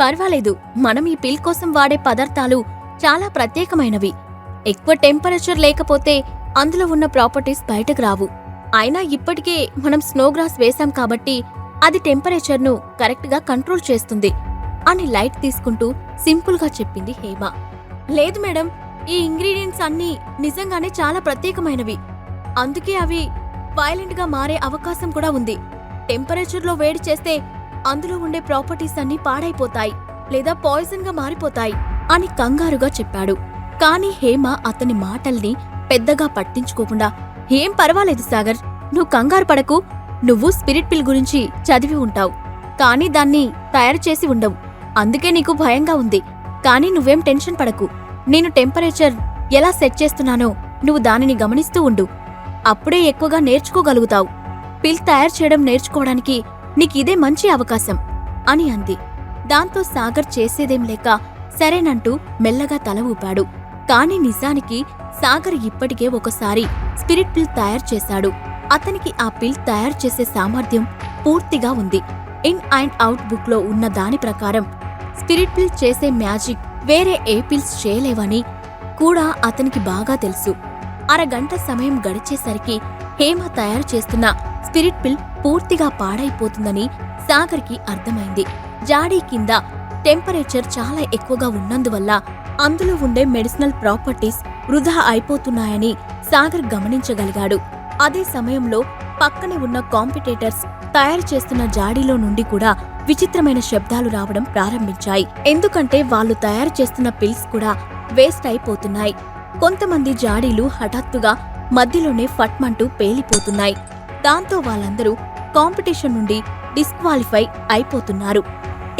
పర్వాలేదు మనం ఈ పిల్ కోసం వాడే పదార్థాలు చాలా ప్రత్యేకమైనవి. ఎక్కువ టెంపరేచర్ లేకపోతే అందులో ఉన్న ప్రాపర్టీస్ బయటకు రావు. అయినా ఇప్పటికే మనం స్నోగ్రాస్ వేశాం కాబట్టి అది టెంపరేచర్ను కరెక్ట్గా కంట్రోల్ చేస్తుంది అని లైట్ తీసుకుంటూ సింపుల్గా చెప్పింది హేమ. లేదు మేడం ఈ ఇంగ్రీడియంట్స్ అన్నీ నిజంగానే చాలా ప్రత్యేకమైనవి. అందుకే అవి వైలెంట్గా మారే అవకాశం కూడా ఉంది. టెంపరేచర్లో వేడి చేస్తే అందులో ఉండే ప్రాపర్టీస్ అన్నీ పాడైపోతాయి లేదా పాయిజన్గా మారిపోతాయి అని కంగారుగా చెప్పాడు. కాని హేమ అతని మాటల్ని పెద్దగా పట్టించుకోకుండా ఏం పర్వాలేదు సాగర్ నువ్వు కంగారు పడకు. నువ్వు స్పిరిట్ పిల్ గురించి చదివి ఉంటావు. కానీ దాన్ని తయారు చేసి ఉండవు. అందుకే నీకు భయంగా ఉంది. కానీ నువ్వేం టెన్షన్ పడకు. నేను టెంపరేచర్ ఎలా సెట్ చేస్తున్నానో నువ్వు దానిని గమనిస్తూ ఉండు. అప్పుడే ఎక్కువగా నేర్చుకోగలుగుతావు. పిల్ తయారు చేయడం నేర్చుకోవడానికి నీకిదే మంచి అవకాశం అని అంది. దాంతో సాగర్ చేసేదేం లేక సరేనంటూ మెల్లగా తల ఊపాడు. కాని నిజానికి సాగర్ ఇప్పటికే ఒకసారి స్పిరిట్ పిల్ తయారు చేశాడు. అతనికి ఆ పిల్ తయారు చేసే సామర్థ్యం పూర్తిగా ఉంది. ఇన్ అండ్ అవుట్ బుక్లో ఉన్న దాని ప్రకారం స్పిరిట్ పిల్ చేసే మ్యాజిక్ వేరే ఏ పిల్స్ చేయలేవని కూడా అతనికి బాగా తెలుసు. అరగంట సమయం గడిచేసరికి హేమ తయారు చేస్తున్న స్పిరిట్ పిల్ పూర్తిగా పాడైపోతుందని సాగర్కి అర్థమైంది. జాడీ కింద టెంపరేచర్ చాలా ఎక్కువగా ఉన్నందువల్ల అందులో ఉండే మెడిసినల్ ప్రాపర్టీస్ వృధా అయిపోతున్నాయని సాగర్ గమనించగలిగాడు. అదే సమయంలో పక్కనే ఉన్న కాంపిటేటర్స్ తయారు చేస్తున్న జాడీలో నుండి కూడా విచిత్రమైన శబ్దాలు రావడం ప్రారంభించాయి. ఎందుకంటే వాళ్ళు తయారు చేస్తున్న పిల్స్ కూడా వేస్ట్ అయిపోతున్నాయి. కొంతమంది జాడీలు హఠాత్తుగా మధ్యలోనే ఫట్మంటూ పేలిపోతున్నాయి. దాంతో వాళ్ళందరూ కాంపిటీషన్ నుండి డిస్క్వాలిఫై అయిపోతున్నారు.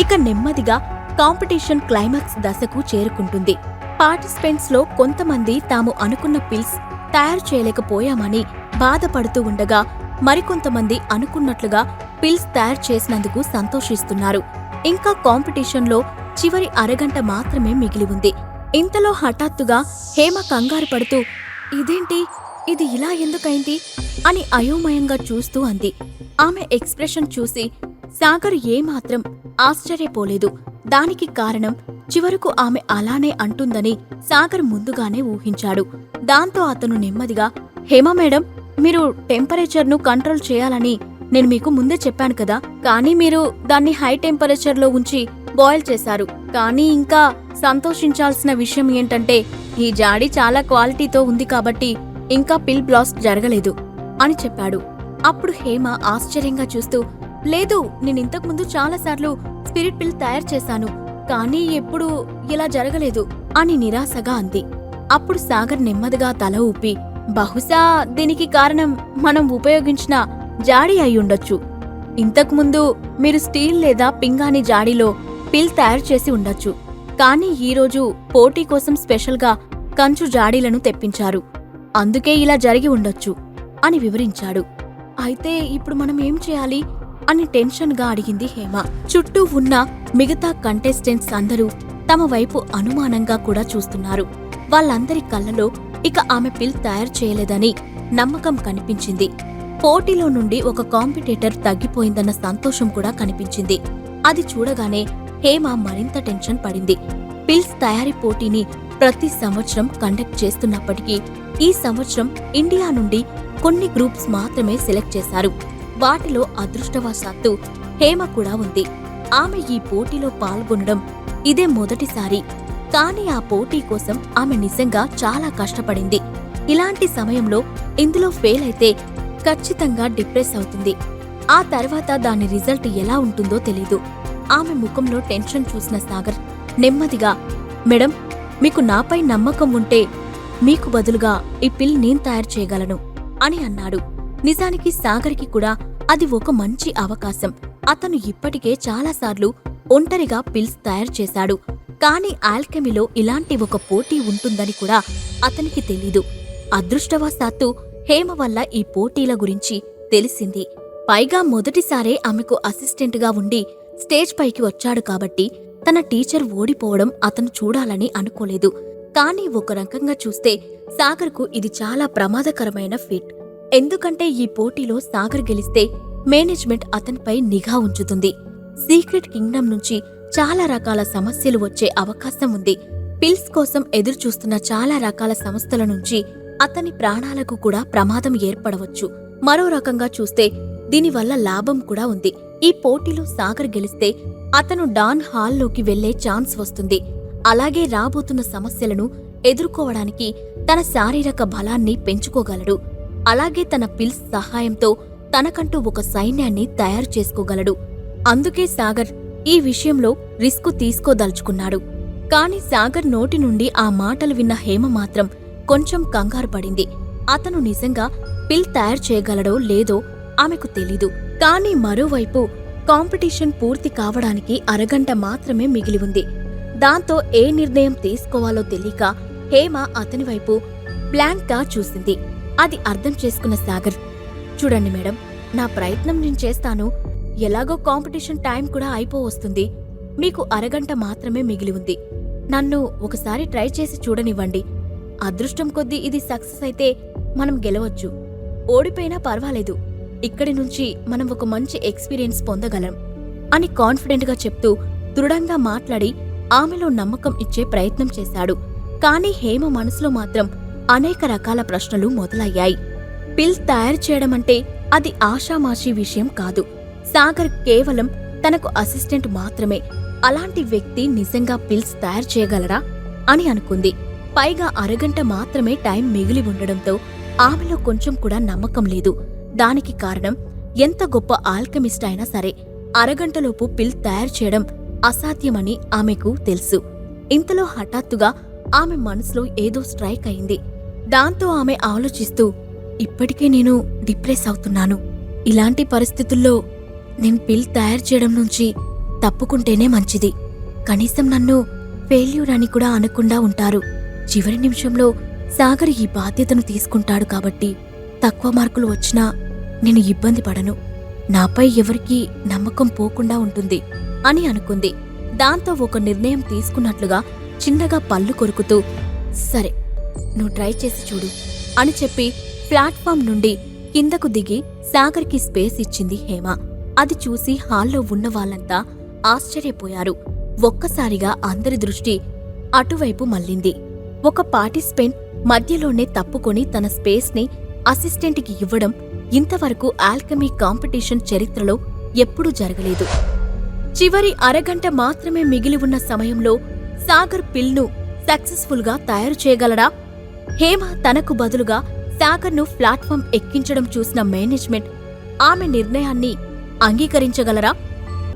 ఇక నెమ్మదిగా కాంపిటీషన్ క్లైమాక్స్ దశకు చేరుకుంటుంది. పార్టిసిపెంట్స్లో కొంతమంది తాము అనుకున్న పిల్స్ తయారు చేయలేకపోయామని బాధపడుతూ ఉండగా మరికొంతమంది అనుకున్నట్లుగా పిల్స్ తయారు చేసినందుకు సంతోషిస్తున్నారు. ఇంకా కాంపిటీషన్లో చివరి అరగంట మాత్రమే మిగిలి ఉంది. ఇంతలో హఠాత్తుగా హేమ కంగారు పడుతూ ఇదేంటి? ఇది ఇలా ఎందుకైంది అని అయోమయంగా చూస్తూ అంది. ఆమె ఎక్స్ప్రెషన్ చూసి సాగర్ ఏమాత్రం ఆశ్చర్యపోలేదు. దానికి కారణం చివరకు ఆమె అలానే అంటుందని సాగర్ ముందుగానే ఊహించాడు. దాంతో అతను నెమ్మదిగా హేమ మేడం మీరు టెంపరేచర్ను కంట్రోల్ చేయాలని నేను మీకు ముందే చెప్పాను కదా కానీ మీరు దాన్ని హై టెంపరేచర్లో ఉంచి బాయిల్ చేశారు. కానీ ఇంకా సంతోషించాల్సిన విషయం ఏంటంటే ఈ జాడి చాలా క్వాలిటీతో ఉంది కాబట్టి ఇంకా పిల్ బ్లాస్ట్ జరగలేదు అని చెప్పాడు. అప్పుడు హేమ ఆశ్చర్యంగా చూస్తూ లేదు నేనింతకుముందు చాలాసార్లు స్పిరిట్ పిల్ తయారు చేశాను కానీ ఎప్పుడు ఇలా జరగలేదు అని నిరాశగా అంది. అప్పుడు సాగర్ నెమ్మదిగా తల ఊపి బహుశా దీనికి కారణం మనం ఉపయోగించిన జాడీ అయి ఉండొచ్చు. ఇంతకుముందు మీరు స్టీల్ లేదా పింగాణి జాడీలో పిల్ తయారు చేసి ఉండొచ్చు కానీ ఈరోజు పోటీ కోసం స్పెషల్గా కంచు జాడీలను తెప్పించారు. అందుకే ఇలా జరిగి ఉండొచ్చు అని వివరించాడు. అయితే ఇప్పుడు మనం ఏం చేయాలి? అని టెన్షన్గా అడిగింది హేమ. చుట్టూ ఉన్న మిగతా కంటెస్టెంట్స్ అందరూ తమ వైపు అనుమానంగా కూడా చూస్తున్నారు. వాళ్ళందరి కళ్ళలో ఇక ఆమె పిల్ తయారు చేయలేదని నమ్మకం కనిపించింది. పోటీలో నుండి ఒక కాంపిటేటర్ తగ్గిపోయిందన్న సంతోషం కూడా కనిపించింది. అది చూడగానే హేమ మరింత టెన్షన్ పడింది. పిల్స్ తయారీ పోటీని ప్రతి సంవత్సరం కండక్ట్ చేస్తున్నప్పటికీ ఈ సంవత్సరం ఇండియా నుండి కొన్ని గ్రూప్స్ మాత్రమే సెలెక్ట్ చేశారు. వాటిలో అదృష్టవశాత్తు హేమ కూడా ఉంది. ఆమె ఈ పోటీలో పాల్గొనడం ఇదే మొదటిసారి. కానీ ఆ పోటీ కోసం ఆమె నిజంగా చాలా కష్టపడింది. ఇలాంటి సమయంలో ఇందులో ఫెయిల్ అయితే ఖచ్చితంగా డిప్రెస్ అవుతుంది. ఆ తర్వాత దాని రిజల్ట్ ఎలా ఉంటుందో తెలీదు. ఆమె ముఖంలో టెన్షన్ చూసిన సాగర్ నెమ్మదిగా మేడం మీకు నాపై నమ్మకం ఉంటే మీకు బదులుగా ఈ పిల్ నేను తయారు చేయగలను అని అన్నాడు. నిజానికి సాగర్కి కూడా అది ఒక మంచి అవకాశం. అతను ఇప్పటికే చాలాసార్లు ఒంటరిగా పిల్స్ తయారు చేశాడు. కాని ఆల్కెమీలో ఇలాంటి ఒక పోటీ ఉంటుందని కూడా అతనికి తెలీదు. అదృష్టవశాత్తు హేమ వల్ల ఈ పోటీల గురించి తెలిసింది. పైగా మొదటిసారే ఆమెకు అసిస్టెంట్గా ఉండి స్టేజ్ పైకి వచ్చాడు కాబట్టి తన టీచర్ ఓడిపోవడం అతను చూడాలని అనుకోలేదు. కానీ ఒక రకంగా చూస్తే సాగర్కు ఇది చాలా ప్రమాదకరమైన ఫిట్. ఎందుకంటే ఈ పోటీలో సాగర్ గెలిస్తే మేనేజ్మెంట్ అతనిపై నిఘా ఉంచుతుంది. సీక్రెట్ కింగ్డమ్ నుంచి చాలా రకాల సమస్యలు వచ్చే అవకాశం ఉంది. పిల్స్ కోసం ఎదురుచూస్తున్న చాలా రకాల సంస్థల నుంచి అతని ప్రాణాలకు కూడా ప్రమాదం ఏర్పడవచ్చు. మరో రకంగా చూస్తే దీనివల్ల లాభం కూడా ఉంది. ఈ పోటీలో సాగర్ గెలిస్తే అతను డాన్ హాల్లోకి వెళ్ళే ఛాన్స్ వస్తుంది. అలాగే రాబోతున్న సమస్యలను ఎదుర్కోవడానికి తన శారీరక బలాన్ని పెంచుకోగలడు. అలాగే తన పిల్స్ సహాయంతో తనకంటూ ఒక సైన్యాన్ని తయారు చేసుకోగలడు. అందుకే సాగర్ ఈ విషయంలో రిస్కు తీసుకోదలుచుకున్నాడు. కాని సాగర్ నోటి నుండి ఆ మాటలు విన్న హేమ మాత్రం కొంచెం కంగారు పడింది. అతను నిజంగా పిల్ తయారు చేయగలడో లేదో ఆమెకు తెలీదు. కానీ మరోవైపు కాంపిటీషన్ పూర్తి కావడానికి అరగంట మాత్రమే మిగిలి ఉంది. దాంతో ఏ నిర్ణయం తీసుకోవాలో తెలియక హేమ అతని వైపు బ్లాంక్గా చూసింది. అది అర్థం చేసుకున్న సాగర్ చూడండి మేడం నా ప్రయత్నం నేను చేస్తాను. ఎలాగో కాంపిటీషన్ టైం కూడా అయిపోవస్తుంది. మీకు అరగంట మాత్రమే మిగిలి ఉంది. నన్ను ఒకసారి ట్రై చేసి చూడనివ్వండి. అదృష్టం కొద్దీ ఇది సక్సెస్ అయితే మనం గెలవచ్చు. ఓడిపోయినా పర్వాలేదు. ఇక్కడి నుంచి మనం ఒక మంచి ఎక్స్పీరియన్స్ పొందగలం అని కాన్ఫిడెంట్గా చెప్తూ దృఢంగా మాట్లాడి ఆమెలో నమ్మకం ఇచ్చే ప్రయత్నం చేశాడు. కానీ హేమ మనసులో మాత్రం అనేక రకాల ప్రశ్నలు మొదలయ్యాయి. పిల్స్ తయారు చేయడమంటే అది ఆషామాషీ విషయం కాదు. సాగర్ కేవలం తనకు అసిస్టెంట్ మాత్రమే. అలాంటి వ్యక్తి నిజంగా పిల్స్ తయారు చేయగలరా? అని అనుకుంది. పైగా అరగంట మాత్రమే టైం మిగిలి ఉండడంతో ఆమెలో కొంచెం కూడా నమ్మకం లేదు. దానికి కారణం ఎంత గొప్ప ఆల్కెమిస్ట్ అయినా సరే అరగంటలోపు పిల్ తయారు చేయడం అసాధ్యమని ఆమెకు తెలుసు. ఇంతలో హఠాత్తుగా ఆమె మనసులో ఏదో స్ట్రైక్ అయింది. దాంతో ఆమె ఆలోచిస్తూ ఇప్పటికే నేను డిప్రెస్ అవుతున్నాను. ఇలాంటి పరిస్థితుల్లో నేను పిల్ తయారు చేయడం నుంచి తప్పుకుంటేనే మంచిది. కనీసం నన్ను ఫెయిల్యూర్ అని కూడా అనకుండా ఉంటారు. చివరి నిమిషంలో సాగర్ ఈ బాధ్యతను తీసుకుంటాడు కాబట్టి తక్కువ మార్కులు వచ్చినా నేను ఇబ్బంది పడను. నాపై ఎవరికీ నమ్మకం పోకుండా ఉంటుంది అని అనుకుంది. దాంతో ఒక నిర్ణయం తీసుకున్నట్లుగా చిన్నగా పళ్ళు కొరుకుతూ సరే నువ్వు ట్రై చేసి చూడు అని చెప్పి ప్లాట్ఫామ్ నుండి కిందకు దిగి సాగర్కి స్పేస్ ఇచ్చింది హేమ. అది చూసి హాల్లో ఉన్న వాళ్ళంతా ఆశ్చర్యపోయారు. ఒక్కసారిగా అందరి దృష్టి అటువైపు మళ్ళింది. ఒక పార్టిసిపెంట్ మధ్యలోనే తప్పుకొని తన స్పేస్ని అసిస్టెంట్కి ఇవ్వడం ఇంతవరకు ఆల్కమీ కాంపిటీషన్ చరిత్రలో ఎప్పుడూ జరగలేదు. చివరి అరగంట మాత్రమే మిగిలి ఉన్న సమయంలో సాగర్ పిల్ను సక్సెస్ఫుల్గా తయారు చేయగలడా? హేమ తనకు బదులుగా సాగర్ను ప్లాట్ఫామ్ ఎక్కించడం చూసిన మేనేజ్మెంట్ ఆమె నిర్ణయాన్ని అంగీకరించగలరా?